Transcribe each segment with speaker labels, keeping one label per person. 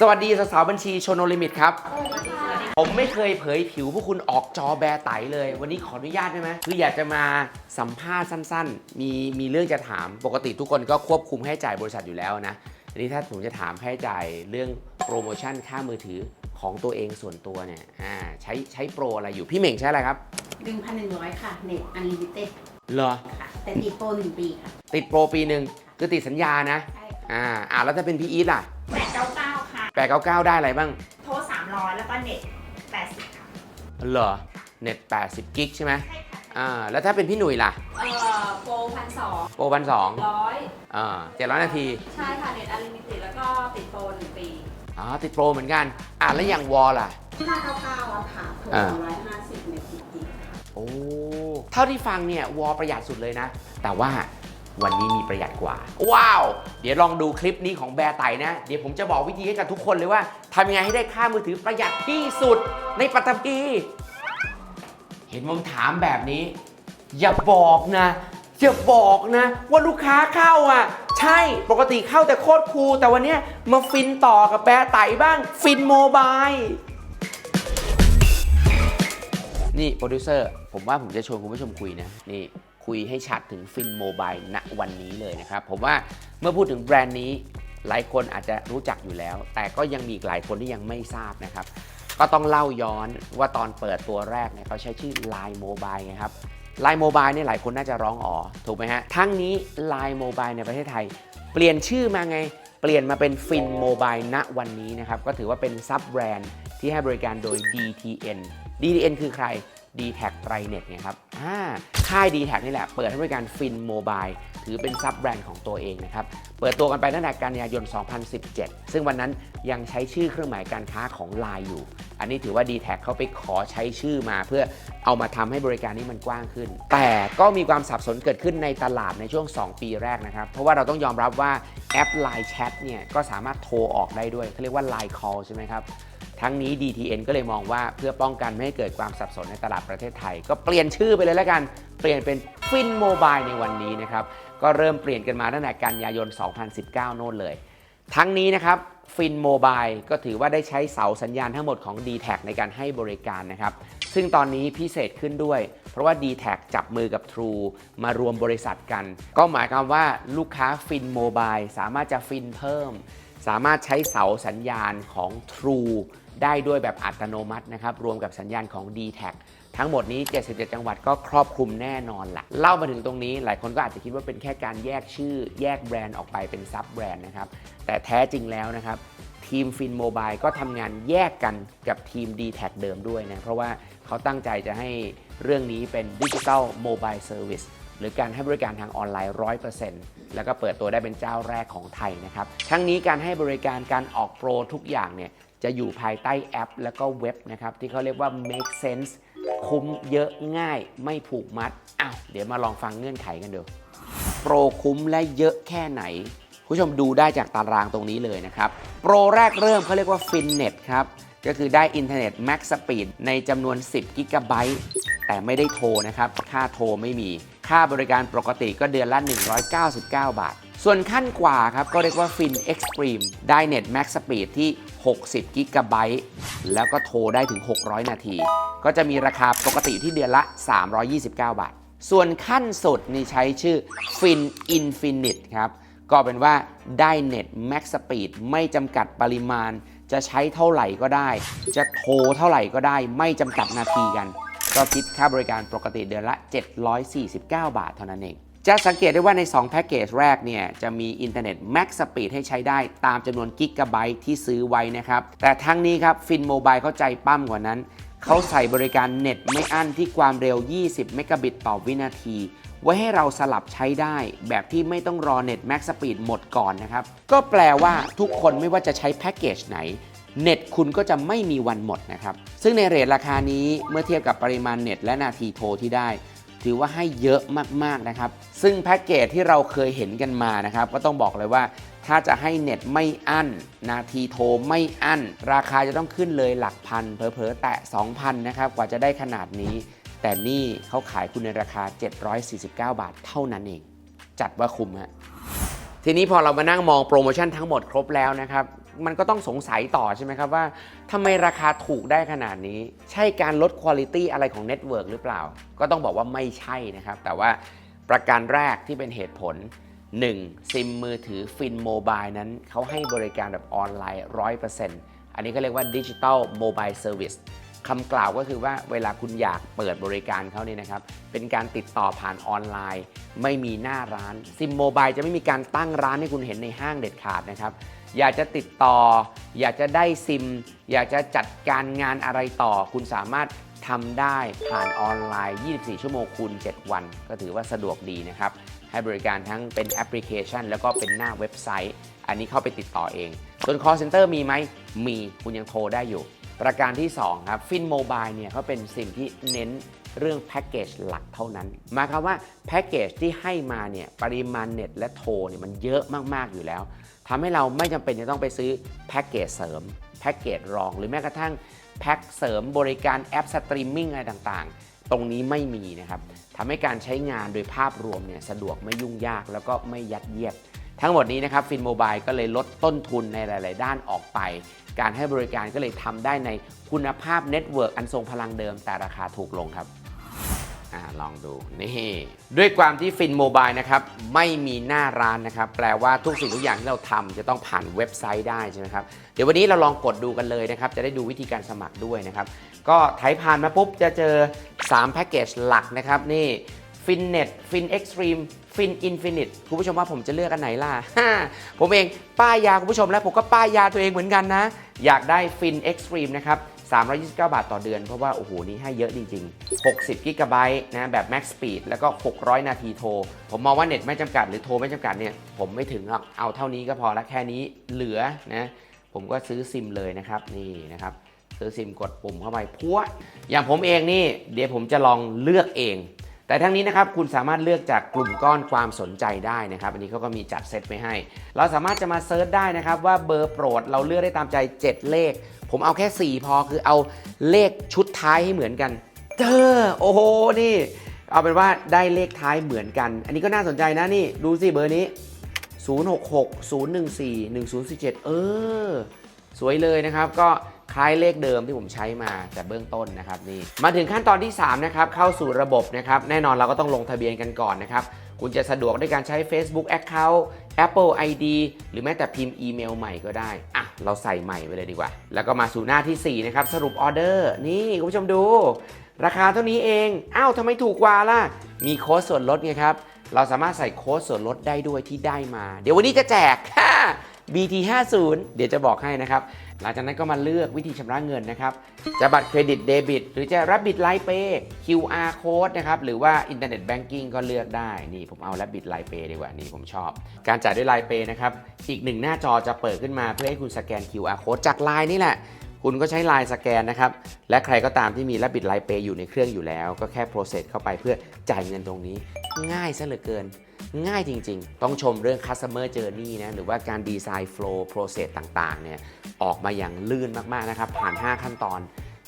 Speaker 1: สวัสดีสาวๆบัญชีชนโนลิมิตครับ ผมไม่เคยเผยผิวพวกคุณออกจอแบร์ไตเลย วันนี้ขออนุญาตได้ไหมคืออยากจะมาสัมภาษณ์สั้นๆ มีมีเรื่องจะถามปกติทุกคนก็ควบคุมให้จ่ายบริษัทอยู่แล้วนะอันนี้ถ้าผมจะถามให้จ่ายเรื่องโปรโมชั่นค่ามือถือของตัวเองส่วนตัวเนี่ยอ่าใช้ใช้โปรอะไรอยู่พี่เหม่งใช้อะไรครับ
Speaker 2: หนึ่งพันหนึ่งร้อยค่ะเน็ตอันลิมิเต็ด
Speaker 1: เหรอ
Speaker 2: ค่ะ แต่ติดโปรหนึ่งปีค่ะ
Speaker 1: ติดโปรปีหนึ่งคือติดสัญญานะ
Speaker 2: ใช่ค่ะ
Speaker 1: อ่าอ่าแล้วถ้าเป็นพี่อีทล่ะ
Speaker 3: แปดเก้าเก้าค่ะ
Speaker 1: 899 ได้อะไรบ้าง
Speaker 3: โทรสามร้อยแล้วก็เน็ตแปดสิบค่ะ
Speaker 1: เหรอ เน็ต 80 กิกใช่ไหม
Speaker 3: ใช่ค่ะ
Speaker 1: อ่า แล้วถ้าเป็นพี่หนุ่ยล่ะ
Speaker 4: เอ่อโปรพันสอง
Speaker 1: โปรพันสอง
Speaker 4: ร้อย
Speaker 1: อ่าเจ็ดร้อยนาที
Speaker 4: ใช่ค่ะ เน็ตอ n l ลิมิเต็ดแล้วก็ติดโปรหนึ่งปี
Speaker 1: อ๋อ ติดโปรเหมือนกัน อ่าแล้วอย่างวอลล่ะ
Speaker 2: ห้าเก้าเก้าอะค่ะโทร
Speaker 1: อ่า
Speaker 2: สองร้อยห้าสิบเน็ตติดติดค่ะ
Speaker 1: โอ้ เท่าที่ฟังเนี่ยวอลประหยัดสุดเลยนะ แต่ว่า วันนี้มีประหยัดกว่า ว้าว เดี๋ยวลองดูคลิปนี้ของแบร์ไตนะ เดี๋ยวผมจะบอกวิธีให้กับทุกคนเลยว่าทำยังไงให้ได้ค่ามือถือประหยัดที่สุดในปัตตภีเห็นผมถามแบบนี้ อย่าบอกนะอย่าบอกนะ ว่าลูกค้าเข้าอะ ใช่ปกติเข้าแต่โคตรคูลแต่วันนี้มาฟินต่อกับแบร์ไตบ้าง ฟินโมบายนี่โปรดิวเซอร์ ผมว่าผมจะชวนคุณผู้ชมคุยนะ นี่ คุยให้ชัดถึงฟินโมบายณวันนี้เลยนะครับ ผมว่าเมื่อพูดถึงแบรนด์นี้ หลายคนอาจจะรู้จักอยู่แล้ว แต่ก็ยังมีอีกหลายคนที่ยังไม่ทราบนะครับ ก็ต้องเล่าย้อนว่าตอนเปิดตัวแรกเนี่ยเขาใช้ชื่อ Line Mobile ไงครับ Line Mobile เนี่ยหลายคนน่าจะร้องอ๋อถูกไหมฮะ ทั้งนี้ Line Mobile ในประเทศไทย เปลี่ยนชื่อมาไง เปลี่ยนมาเป็นฟินโมบายณวันนี้นะครับ ก็ถือว่าเป็นซับแบรนด์ที่ให้บริการโดย DTN DTN คือใคร d t แท็กไตรเน็ตไงครับอ่าค่าย d t แท็นี่แหละ เปิดให้บริการฟินโมบายถือเป็นซับแบรนด์ของตัวเองนะครับ เปิดตัวกันไปตั้งแต่กันยายน 2017 ซึ่งวันนั้นยังใช้ชื่อเครื่องหมายการค้าของ Line อยู่ อันนี้ถือว่า d t แทเขาไปขอใช้ชื่อมา เพื่อเอามาทำให้บริการนี้มันกว้างขึ้น แต่ก็มีความสับสนเกิดขึ้นในตลาดในช่วง 2 ปีแรกนะครับ เพราะว่าเราต้องยอมรับว่าแอป Line Chat เนี่ยก็สามารถโทรออกได้ด้วยเขาเรียกว่า Line Call ใช่ไหมครับ ทั้งนี้ DTN ก็เลยมองว่าเพื่อป้องกันไม่ให้เกิดความสับสนในตลาดประเทศไทย ก็เปลี่ยนชื่อไปเลยแล้วกัน เปลี่ยนเป็นฟินโมบายในวันนี้นะครับ ก็เริ่มเปลี่ยนกันมาตั้งแต่กันยายน 2019 โน่นเลย ทั้งนี้นะครับฟินโมบายก็ถือว่าได้ใช้เสาสัญญาณทั้งหมดของ d t แทในการให้บริการนะครับ ซึ่งตอนนี้พิเศษขึ้นด้วย เพราะว่า d t แทจับมือกับ True มารวมบริษัทกัน ก็หมายความว่าลูกค้าฟินโมบายสามารถจะฟินเพิ่ม สามารถใช้เสาสัญญาณของ True ได้ด้วยแบบอัตโนมัตินะครับ รวมกับสัญญาณของ d t แททั้งหมดนี้ 77 จังหวัดก็ครอบคลุมแน่นอนละเล่ามาถึงตรงนี้หลายคนก็อาจจะคิดว่าเป็นแค่การแยกชื่อ แยกแบรนด์ออกไปเป็นซับแบรนด์นะครับ แต่แท้จริงแล้วนะครับทีมฟินโมบายก็ทำงานแยกกันกับทีม d t แทเดิมด้วยนะ เพราะว่าเขาตั้งใจจะให้เรื่องนี้เป็นดิจิ t a ลโมบายเซอร์วิสหรือการให้บริการทางออนไลน์ 100%แล้วก็เปิดตัวได้เป็นเจ้าแรกของไทยนะครับ ทั้งนี้การให้บริการการออกโปรทุกอย่างเนี่ย จะอยู่ภายใต้แอป แล้วก็เว็บนะครับ ที่เขาเรียกว่า make sense คุ้มเยอะง่ายไม่ผูกมัดอ้าวเดี๋ยวมาลองฟังเงื่อนไขกันดูโปรคุ้มและเยอะแค่ไหนคุณผู้ชมดูได้จากตารางตรงนี้เลยนะครับ โปรแรกเริ่มเขาเรียกว่า FinNet ครับ ก็คือได้อินเทอร์เน็ต Max Speed ในจำนวน 10กิกะไบต์แต่ไม่ได้โทรนะครับ ค่าโทรไม่มี ค่าบริการปกติก็เดือนละ 199 บาท ส่วนขั้นกว่าครับ ก็เรียกว่า Fin Extreme ได้เน็ต Max Speed ที่ 60 กิกะไบต์แล้วก็โทรได้ถึง 600 นาที ก็จะมีราคาปกติที่เดือนละ 329 บาท ส่วนขั้นสุดนี่ใช้ชื่อ Fin Infinite ครับ ก็เป็นว่าได้เน็ต Max Speed ไม่จำกัดปริมาณ จะใช้เท่าไหร่ก็ได้ จะโทรเท่าไหร่ก็ได้ ไม่จำกัดนาทีกัน ก็คิดค่าบริการปกติเดือนละ 749 บาทเท่านั้นเอง จะสังเกตได้ว่าใน 2 แพ็กเกจแรกเนี่ย จะมีอินเทอร์เน็ต Max Speed ให้ใช้ได้ตามจำนวนกิกะไบต์ที่ซื้อไว้นะครับ แต่ทั้งนี้ครับฟินโมบายเข้าใจปั้มกว่านั้น เขาใส่บริการเน็ตไม่อั้นที่ความเร็ว 20 เมกะบิตต่อวินาที ไว้ให้เราสลับใช้ได้ แบบที่ไม่ต้องรอเน็ต Max Speed หมดก่อนนะครับ ก็แปลว่าทุกคนไม่ว่าจะใช้แพ็กเกจไหนเน็ตคุณก็จะไม่มีวันหมดนะครับ ซึ่งในเรทราคานี้เมื่อเทียบกับปริมาณเน็ตและนาทีโทรที่ได้ ถือว่าให้เยอะมากๆนะครับ ซึ่งแพ็กเกจที่เราเคยเห็นกันมานะครับ ก็ต้องบอกเลยว่าถ้าจะให้เน็ตไม่อั้น นาทีโทรไม่อั้น ราคาจะต้องขึ้นเลยหลักพันเผลอๆแตะ 2,000 นะครับ กว่าจะได้ขนาดนี้ แต่นี่เขาขายคุณในราคา 749 บาทเท่านั้นเอง จัดว่าคุ้มฮะทีนี้พอเรามานั่งมองโปรโมชั่นทั้งหมดครบแล้วนะครับ มันก็ต้องสงสัยต่อใช่ไหมครับว่าทำไมราคาถูกได้ขนาดนี้ ใช่การลดคุณภาพอะไรของเน็ตเวิร์กหรือเปล่า ก็ต้องบอกว่าไม่ใช่นะครับ แต่ว่าประการแรกที่เป็นเหตุผล 1. ซิมมือถือฟินโมบายนั้นเขาให้บริการแบบออนไลน์ 100%อันนี้ก็เรียกว่าดิจิ t a ลโมบายเซอร์วิสคำกล่าวก็คือว่าเวลาคุณอยากเปิดบริการเขาเนี่ยนะครับ เป็นการติดต่อผ่านออนไลน์ ไม่มีหน้าร้านซิมโมบายจะไม่มีการตั้งร้านให้คุณเห็นในห้างเด็ดขาดนะครับ อยากจะติดต่อ อยากจะได้ซิม อยากจะจัดการงานอะไรต่อ คุณสามารถทำได้ผ่านออนไลน์ 24 ชั่วโมงคูณ 7 วัน ก็ถือว่าสะดวกดีนะครับ ให้บริการทั้งเป็นแอปพลิเคชัน แล้วก็เป็นหน้าเว็บไซต์ อันนี้เข้าไปติดต่อเอง ส่วน call center มีไหม มี คุณยังโทรได้อยู่ ประการที่ 2 ครับ ฟินโมบายเนี่ยเขาเป็นสิ่งที่เน้น เรื่องแพ็กเกจหลักเท่านั้นหมายความว่าแพ็กเกจที่ให้มาเนี่ยปริมาณเน็ตและโทรเนี่ยมันเยอะมาก ๆ อยู่แล้วทำให้เราไม่จำเป็นจะต้องไปซื้อแพ็กเกจเสริมแพ็กเกจรองหรือแม้กระทั่งแพ็กเสริมบริการแอปสตรีมมิ่งอะไรต่างๆ ตรงนี้ไม่มีนะครับทำให้การใช้งานโดยภาพรวมเนี่ยสะดวกไม่ยุ่งยากแล้วก็ไม่ยัดเยียดทั้งหมดนี้นะครับฟินโมบายก็เลยลดต้นทุนในหลาย ๆ ด้านออกไป การให้บริการก็เลยทำได้ในคุณภาพเน็ตเวิร์กอันทรงพลังเดิมแต่ราคาถูกลงครับ อาลองดูนี่ด้วยความที่ฟินโมบายนะครับไม่มีหน้าร้านนะครับแปลว่าทุกสิ่งทุกอย่างที่เราทำจะต้องผ่านเว็บไซต์ได้ใช่ไหมครับเดี๋ยววันนี้เราลองกดดูกันเลยนะครับจะได้ดูวิธีการสมัครด้วยนะครับก็ไถผ่านมาปุ๊บจะเจอ3แพ็กเกจหลักนะครับนี่ฟินเน็ตฟินเอ็กซ์ตรีมฟินอินฟินิตคุณผู้ชมว่าผมจะเลือกอันไหนล่ะ ผมเองป้ายยาคุณผู้ชมและผมก็ป้ายยาตัวเองเหมือนกันนะ อยากได้ฟินเอ็กซ์ตรีมนะครับ 329 บาทต่อเดือน เพราะว่า โอ้โห นี่ให้เยอะจริงๆ 60 กิกะไบต์นะแบบ Max Speed แล้วก็ 600 นาทีโทร ผมมองว่าเน็ตไม่จำกัดหรือโทรไม่จำกัดเนี่ย ผมไม่ถึงหรอก เอาเท่านี้ก็พอละแค่นี้เหลือนะ ผมก็ซื้อซิมเลยนะครับ นี่นะครับ ซื้อซิมกดปุ่มเข้าไปพัวอย่างผมเองนี่ เดี๋ยวผมจะลองเลือกเอง แต่ทั้งนี้นะครับคุณสามารถเลือกจากกลุ่มก้อนความสนใจได้นะครับ อันนี้เขาก็มีจัดเซตไว้ให้ เราสามารถจะมาเซิร์ชได้นะครับว่าเบอร์โปรดเราเลือกได้ตามใจ 7 เลข ผมเอาแค่ 4 พอคือเอาเลขชุดท้ายให้เหมือนกันเจอโอ้โหนี่ เอาเป็นว่าได้เลขท้ายเหมือนกัน อันนี้ก็น่าสนใจนะนี่ดูสิเบอร์นี้ 066 014 1047 เออ สวยเลยนะครับก็ คล้ายเลขเดิมที่ผมใช้มาแต่เบื้องต้นนะครับนี่มาถึงขั้นตอนที่3นะครับเข้าสู่ระบบนะครับแน่นอนเราก็ต้องลงทะเบียนกันก่อนนะครับคุณจะสะดวกด้วยการใช้ Facebook Account Apple ID หรือแม้แต่พิมพ์อีเมลใหม่ก็ได้ อะ เราใส่ใหม่ไปเลยดีกว่า แล้วก็มาสู่หน้าที่ 4 นะครับ สรุปออเดอร์ นี่ คุณผู้ชมดู ราคาเท่านี้เอง อ้าวทำไมถูกกว่าล่ะ มีโค้ดส่วนลดไงครับ เราสามารถใส่โค้ดส่วนลดได้ด้วยที่ได้มา เดี๋ยววันนี้จะแจก BT50 เดี๋ยวจะบอกให้นะครับ หลังจากนั้นก็มาเลือกวิธีชำระเงินนะครับ จะบัตรเครดิตเดบิตหรือจะรับบิตไลเปย์ QR code นะครับ หรือว่าอินเทอร์เน็ตแบงกิ้งก็เลือกได้ นี่ผมเอารับบิตไลเปย์ดีกว่า นี่ผมชอบ การจ่ายด้วยไลเปย์นะครับ อีกหนึ่งหน้าจอจะเปิดขึ้นมาเพื่อให้คุณสแกน QR code จากไลน์นี่แหละ คุณก็ใช้ไลน์สแกนนะครับ และใครก็ตามที่มีรับบิตไลเปย์อยู่ในเครื่องอยู่แล้ว ก็แค่ process เข้าไปเพื่อจ่ายเงินตรงนี้ ง่ายซะเหลือเกิน ง่ายจริง ๆ ต้องชมเรื่อง customer journey นะ หรือว่าการดีไซน์ flow process ต่าง ๆ เนี่ย ออกมาอย่างลื่นมาก ๆ นะครับ ผ่าน 5 ขั้นตอน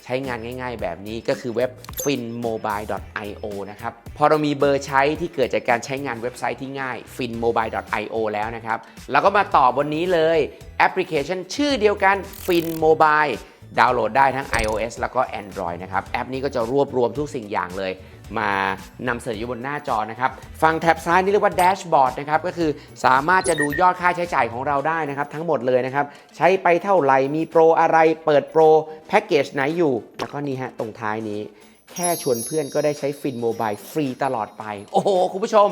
Speaker 1: ใช้งานง่าย ๆ แบบนี้ก็คือเว็บ finmobile.io นะครับ พอเรามีเบอร์ใช้ที่เกิดจากการใช้งานเว็บไซต์ที่ง่าย finmobile.io แล้วนะครับแล้วก็มาต่อบนนี้เลย แอปพลิเคชัน ชื่อเดียวกัน finmobile ดาวน์โหลดได้ทั้ง iOS แล้วก็ Android นะครับ แอปนี้ก็จะรวบรวมทุกสิ่งอย่างเลย มานำเสนออยู่บนหน้าจอนะครับฝั่งแท็บซ้ายนี่เรียกว่าแดชบอร์ดนะครับก็คือสามารถจะดูยอดค่าใช้จ่ายของเราได้นะครับทั้งหมดเลยนะครับใช้ไปเท่าไหร่มีโปรอะไรเปิดโปรแพ็กเกจไหนอยู่ แล้วก็นี่ฮะตรงท้ายนี้ แค่ชวนเพื่อนก็ได้ใช้ฟินโมบายฟรีตลอดไป โอ้โห คุณผู้ชม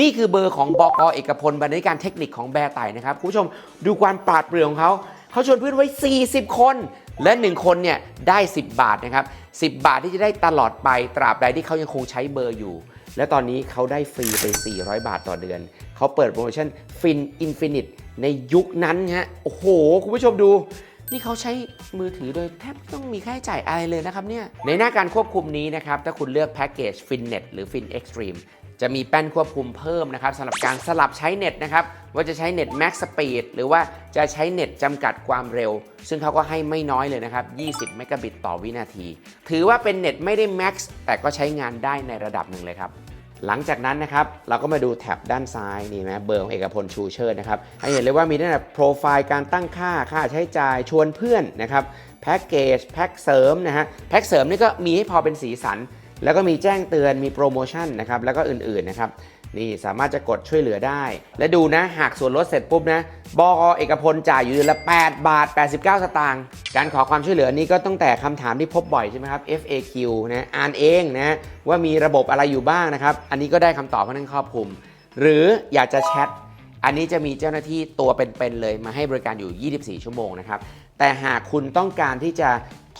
Speaker 1: นี่คือเบอร์ของบอกเอกพลบรรณาธิการเทคนิคของแบร์ไต่นะครับ คุณผู้ชมดูความปราดเปรื่องของเขา เขาชวนเพื่อนไว้ 40 คน และ 1 คนเนี่ยได้ 10 บาทนะครับ10 บาทที่จะได้ตลอดไปตราบใดที่เขายังคงใช้เบอร์อยู่ และตอนนี้เขาได้ฟรีไป 400 บาทต่อเดือน เขาเปิดโปรโมชั่นฟินอินฟินิตในยุคนั้นฮะโอ้โห คุณผู้ชมดู นี่เขาใช้มือถือโดยแทบไม่ต้องมีค่าใช้จ่ายอะไรเลยนะครับเนี่ยในหน้าการควบคุมนี้นะครับ ถ้าคุณเลือกแพ็กเกจ FinNet หรือ Fin Extreme จะมีแป้นควบคุมเพิ่มนะครับสำหรับการสลับใช้เน็ตนะครับว่าจะใช้เน็ต Max Speed หรือว่าจะใช้เน็ตจำกัดความเร็ว ซึ่งเขาก็ให้ไม่น้อยเลยนะครับ 20 เมกะบิตต่อวินาที ถือว่าเป็นเน็ตไม่ได้ Max แต่ก็ใช้งานได้ในระดับหนึ่งเลยครับ หลังจากนั้นนะครับ เราก็มาดูแท็บด้านซ้ายนี่ไหมเบอร์ของเอกพลชูเชิดนะครับให้เห็นเลยว่ามีตั้งแต่โปรไฟล์การตั้งค่าค่าใช้จ่ายชวนเพื่อนนะครับแพ็กเกจแพ็กเสริมนะฮะแพ็กเสริมนี่ก็มีให้พอเป็นสีสัน แล้วก็มีแจ้งเตือนมีโปรโมชั่นนะครับแล้วก็อื่นๆนะครับนี่สามารถจะกดช่วยเหลือได้ และดูนะหากส่วนลดเสร็จปุ๊บนะบกเอกพลจ่ายอยู่เดือนละ 8 บาท 89 สตางค์การขอความช่วยเหลือนี้ก็ตั้งแต่คำถามที่พบบ่อยใช่ไหมครับ FAQ นะอ่านเองนะว่ามีระบบอะไรอยู่บ้างนะครับอันนี้ก็ได้คำตอบค่อนข้างครอบคลุม หรืออยากจะแชทอันนี้จะมีเจ้าหน้าที่ตัวเป็นๆเลยมาให้บริการอยู่ 24 ชั่วโมงนะครับแต่หากคุณต้องการที่จะ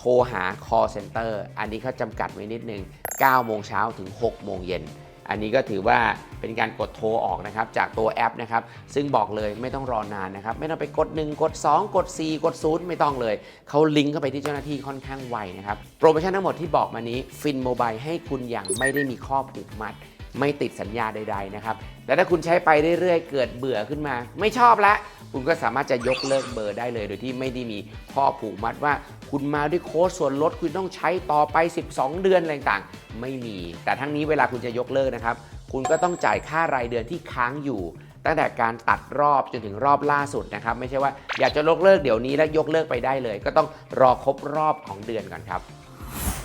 Speaker 1: ทรหา call center อันนี้เขาจำกัดไว้นิดนึง 9 โมงเช้าถึง 6 โมงเย็น อันนี้ก็ถือว่าเป็นการกดโทรออกนะครับ จากตัวแอปนะครับ ซึ่งบอกเลยไม่ต้องรอนานนะครับ ไม่ต้องไปกด 1 กด 2 กด 4 กด 0 ไม่ต้องเลย เขาลิงก์เข้าไปที่เจ้าหน้าที่ค่อนข้างไวนะครับ โปรโมชั่นทั้งหมดที่บอกมานี้ฟินโมบายให้คุณอย่างไม่ได้มีข้อผูกมัด ไม่ติดสัญญาใด ๆ นะครับ และถ้าคุณใช้ไปเรื่อยๆ เกิดเบื่อขึ้นมา ไม่ชอบละ คุณก็สามารถจะยกเลิกเบอร์ได้เลย โดยที่ไม่ได้มีข้อผูกมัดว่า คุณมาด้วยโค้ดส่วนลดคุณต้องใช้ต่อไป 12 เดือนอะไรต่างๆ ไม่มี แต่ทั้งนี้เวลาคุณจะยกเลิกนะครับ คุณก็ต้องจ่ายค่ารายเดือนที่ค้างอยู่ตั้งแต่การตัดรอบจนถึงรอบล่าสุดนะครับ ไม่ใช่ว่าอยากจะยกเลิกเดี๋ยวนี้แล้วยกเลิกไปได้เลย ก็ต้องรอครบรอบของเดือนก่อนครับ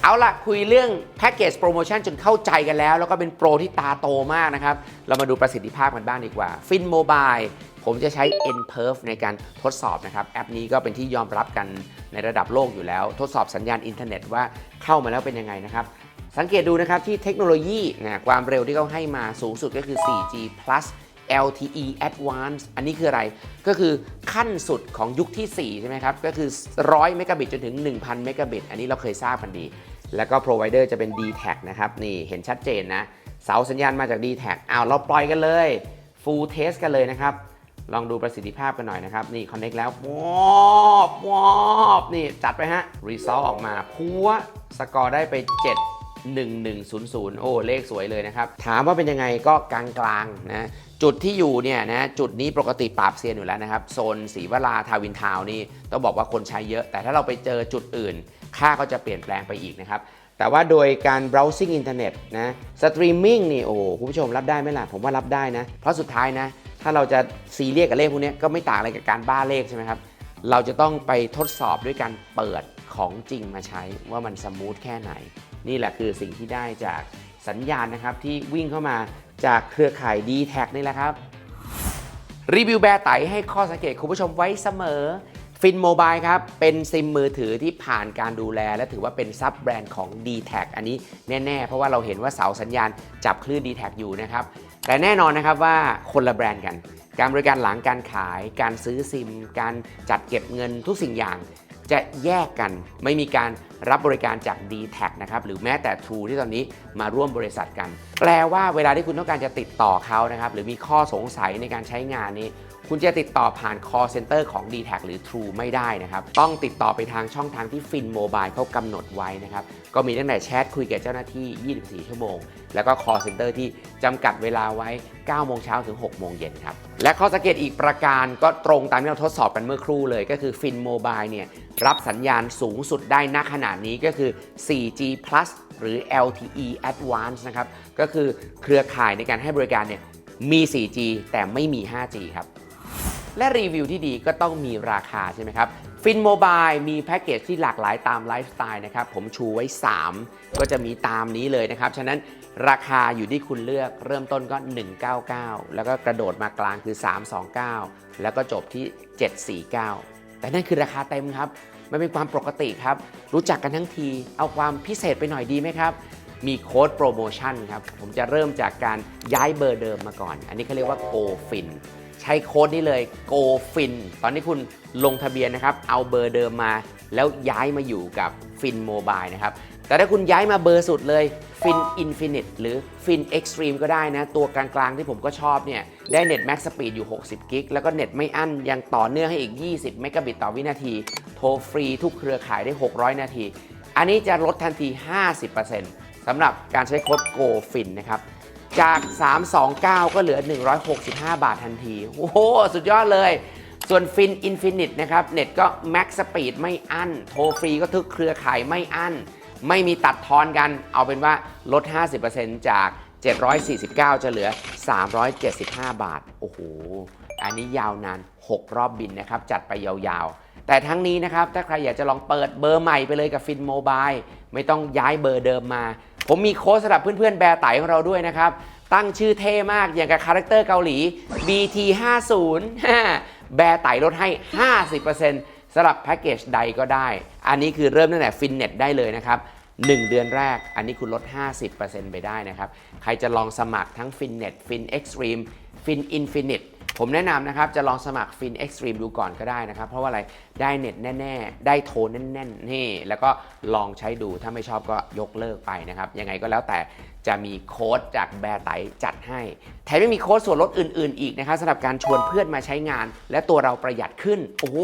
Speaker 1: เอาล่ะ คุยเรื่องแพ็กเกจโปรโมชั่นจนเข้าใจกันแล้ว แล้วก็เป็นโปรที่ตาโตมากนะครับ เรามาดูประสิทธิภาพกันบ้างดีกว่าฟินโมบายผมจะใช้ n p e r f ในการทดสอบนะครับ แอปนี้ก็เป็นที่ยอมรับกันในระดับโลกอยู่แล้ว ทดสอบสัญญาณอินเทอร์เน็ตว่าเข้ามาแล้วเป็นยังไงนะครับ สังเกตดูนะครับที่เทคโนโลยีนะความเร็วที่เขาให้มาสูงสุดก็คือ 4G plus LTE Advanced อันนี้คืออะไร ก็คือขั้นสุดของยุคที่ 4 ใช่ไหมครับ ก็คือ 100 เมกะบิตจนถึง 1,000 เมกะบิต อันนี้เราเคยทราบกันดี แล้วก็ provider จะเป็น d t แทนะครับ นี่เห็นชัดเจนนะ เสาสัญญาณมาจาก d t แทอ้าว เราปล่อยกันเลย full test กันเลยนะครับ ลองดูประสิทธิภาพกันหน่อยนะครับ นี่ connect แล้ววอบวอบนี่ จัดไปฮะ result ออกมาพัวสกอร์ได้ไป 7 1100 โอ้เลขสวยเลยนะครับ ถามว่าเป็นยังไงก็กลางๆนะจุดที่อยู่เนี่ยนะจุดนี้ปกติปราบเซียนอยู่แล้วนะครับ โซนศรีวราทาวินทาวน์นี่ต้องบอกว่าคนใช้เยอะ แต่ถ้าเราไปเจอจุดอื่น ค่าก็จะเปลี่ยนแปลงไปอีกนะครับ แต่ว่าโดยการ browsing อินเทอร์เน็ตนะสตรีมมิ่งนี่โอ้คุณผู้ชมรับได้ไหมล่ะ ผมว่ารับได้นะ เพราะสุดท้ายนะ ถ้าเราจะซีเรียสกับเลขพวกนี้ก็ไม่ต่างอะไรกับการบ้าเลขใช่ไหมครับเราจะต้องไปทดสอบด้วยการเปิดของจริงมาใช้ว่ามันสมูทแค่ไหน นี่แหละคือสิ่งที่ได้จากสัญญาณนะครับที่วิ่งเข้ามาจากเครือข่าย d t แทนี่แหละครับ รีวิวแบร์ไตให้ข้อสังเกตคุณผู้ชมไว้เสมอฟินโมบายครับ เป็นซิมมือถือที่ผ่านการดูแล และถือว่าเป็นซับแบรนด์ของ d t แทอันนี้แน่ ๆ เพราะว่าเราเห็นว่าเสาสัญญาณจับคลื่น d t แทอยู่นะครับ แต่แน่นอนนะครับว่าคนละแบรนด์กัน การบริการหลังการขาย การซื้อซิม การจัดเก็บเงินทุกสิ่งอย่าง จะแยกกันไม่มีการรับบริการจาก d t แทนะครับหรือแม้แต่ True ที่ตอนนี้มาร่วมบริษัทกัน แปลว่าเวลาที่คุณต้องการจะติดต่อเขานะครับหรือมีข้อสงสัยในการใช้งานนี้ คุณจะติดต่อผ่าน call center ของ d t แทหรือ True ไม่ได้นะครับ ต้องติดต่อไปทางช่องทางที่ฟินโมบายเขากำหนดไว้นะครับ ก็มีตั้งแต่แชทคุยกับเจ้าหน้าที่ 24 ชั่วโมง แล้วก็ call center ที่จำกัดเวลาไว้ 9 โมงเช้าถึง 6 โมงเย็นครับ และข้อสังเกตอีกประการก็ตรงตามที่เราทดสอบกันเมื่อครู่เลยก็คือฟินโมบายเนี่ยรับสัญญาณสูงสุดได้ณขนาดนี้ก็คือ 4G plus หรือ LTE Advanced นะครับ ก็คือเครือข่ายในการให้บริการเนี่ยมี 4G แต่ไม่มี 5G ครับ และรีวิวที่ดีก็ต้องมีราคาใช่ไหมครับฟินโมบายมีแพ็กเกจที่หลากหลายตามไลฟ์สไตล์นะครับ ผมชูไว้ 3 ก็จะมีตามนี้เลยนะครับ ฉะนั้นราคาอยู่ที่คุณเลือกเริ่มต้นก็ 199 แล้วก็กระโดดมากลางคือ 329 แล้วก็จบที่ 749 แต่นั่นคือราคาเต็มครับมันเป็นความปกติครับ รู้จักกันทั้งที เอาความพิเศษไปหน่อยดีไหมครับ มีโค้ดโปรโมชั่นครับ ผมจะเริ่มจากการย้ายเบอร์เดิมมาก่อน อันนี้เขาเรียกว่า GoFin ใช้โค้ดนี้เลย GoFin ตอนนี้คุณลงทะเบียนนะครับ เอาเบอร์เดิมมา แล้วย้ายมาอยู่กับ Fin Mobile นะครับ แต่ถ้าคุณย้ายมาเบอร์สุดเลย Fin Infinite หรือ Fin Extreme ก็ได้นะ ตัวกลางๆที่ผมก็ชอบเนี่ย ได้เน็ต Max Speed อยู่ 60 กิก แล้วก็เน็ตไม่อั้น ยังต่อเนื่องให้อีก 20 เมกะบิตต่อวินาที โทรฟรีทุกเครือข่ายได้ 600 นาที อันนี้จะลดทันที 50%สำหรับการใช้โค้ด GoFin นะครับ จาก 329 ก็เหลือ 165 บาททันที โอ้โห สุดยอดเลย ส่วน Fin Infinite นะครับ เน็ตก็ Max Speed ไม่อั้น โทรฟรีก็ทุกเครือข่ายไม่อั้น ไม่มีตัดทอนกัน เอาเป็นว่าลด 50%จาก 749 จะเหลือ 375 บาท โอ้โห อันนี้ยาวนาน 6 รอบบินนะครับ จัดไปยาวๆ แต่ทั้งนี้นะครับ ถ้าใครอยากจะลองเปิดเบอร์ใหม่ไปเลยกับฟินโมบายไม่ต้องย้ายเบอร์เดิมมา ผมมีโค้ดสำหรับเพื่อนๆแบร์ไตของเราด้วยนะครับ ตั้งชื่อเท่มากอย่างกับคาแรคเตอร์เกาหลี BT50 แบร์ไตลดให้ 50%สำหรับแพ็กเกจใดก็ได้ อันนี้คือเริ่มตั้งแต่ฟินเน็ตได้เลยนะครับ1 เดือนแรก อันนี้คุณลด 50%ไปได้นะครับ ใครจะลองสมัครทั้ง FinNet Fin Extreme Fin Infinite ผมแนะนำนะครับจะลองสมัคร Fin Extreme ดูก่อนก็ได้นะครับ เพราะว่าอะไรได้เน็ตแน่ ๆ ได้โทรแน่นๆนี่แล้วก็ลองใช้ดูถ้าไม่ชอบก็ยกเลิกไปนะครับ ยังไงก็แล้วแต่จะมีโค้ดจากแบร์ไตจัดให้แถมยังมีโค้ดส่วนลดอื่น ๆ อีกนะครับสำหรับการชวนเพื่อนมาใช้งาน และตัวเราประหยัดขึ้น โอ้โห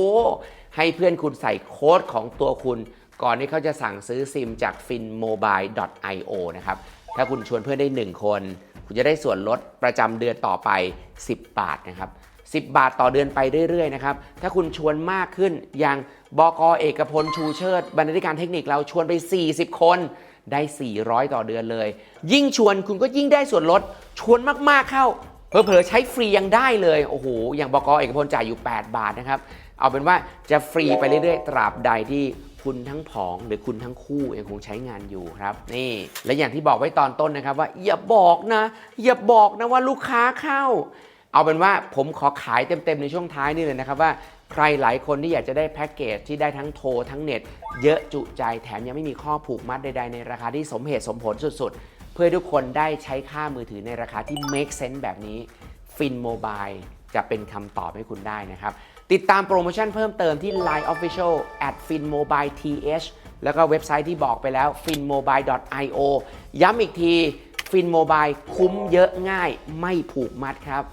Speaker 1: ให้เพื่อนคุณใส่โค้ดของตัวคุณก่อนที่เขาจะสั่งซื้อซิมจาก finmobile.io นะครับ ถ้าคุณชวนเพื่อนได้ 1 คน คุณจะได้ส่วนลดประจำเดือนต่อไป 10 บาทนะครับ10 บาทต่อเดือนไปเรื่อยๆ นะครับ ถ้าคุณชวนมากขึ้น อย่างบกเอกพลชูเชิด บรรณาธิการเทคนิคเราชวนไป 40 คน ได้ 400 ต่อเดือนเลย ยิ่งชวนคุณก็ยิ่งได้ส่วนลด ชวนมากๆเข้า เผลอๆ ใช้ฟรียังได้เลย โอ้โห อย่างบกเอกพลจ่ายอยู่ 8 บาทนะครับ เอาเป็นว่าจะฟรีไปเรื่อยๆ ตราบใดที่ คุณทั้งผองหรือคุณทั้งคู่ยังคงใช้งานอยู่ครับ นี่ และอย่างที่บอกไว้ตอนต้นนะครับว่าอย่าบอกนะ อย่าบอกนะว่าลูกค้าเข้า เอาเป็นว่าผมขอขายเต็มๆในช่วงท้ายนี่เลยนะครับว่าใครหลายคนที่อยากจะได้แพ็กเกจที่ได้ทั้งโทรทั้งเน็ต เยอะจุใจแถมยังไม่มีข้อผูกมัดใดๆ ในราคาที่สมเหตุสมผลสุดๆ เพื่อทุกคนได้ใช้ค่ามือถือในราคาที่ make sense แบบนี้ฟินโมบายจะเป็นคำตอบให้คุณได้นะครับ ติดตามโปรโมชั่นเพิ่มเติมที่ Line Official at finmobileth แล้วก็เว็บไซต์ที่บอกไปแล้ว finmobile.io ย้ำอีกที fin mobile คุ้มเยอะง่ายไม่ผูกมัดครับ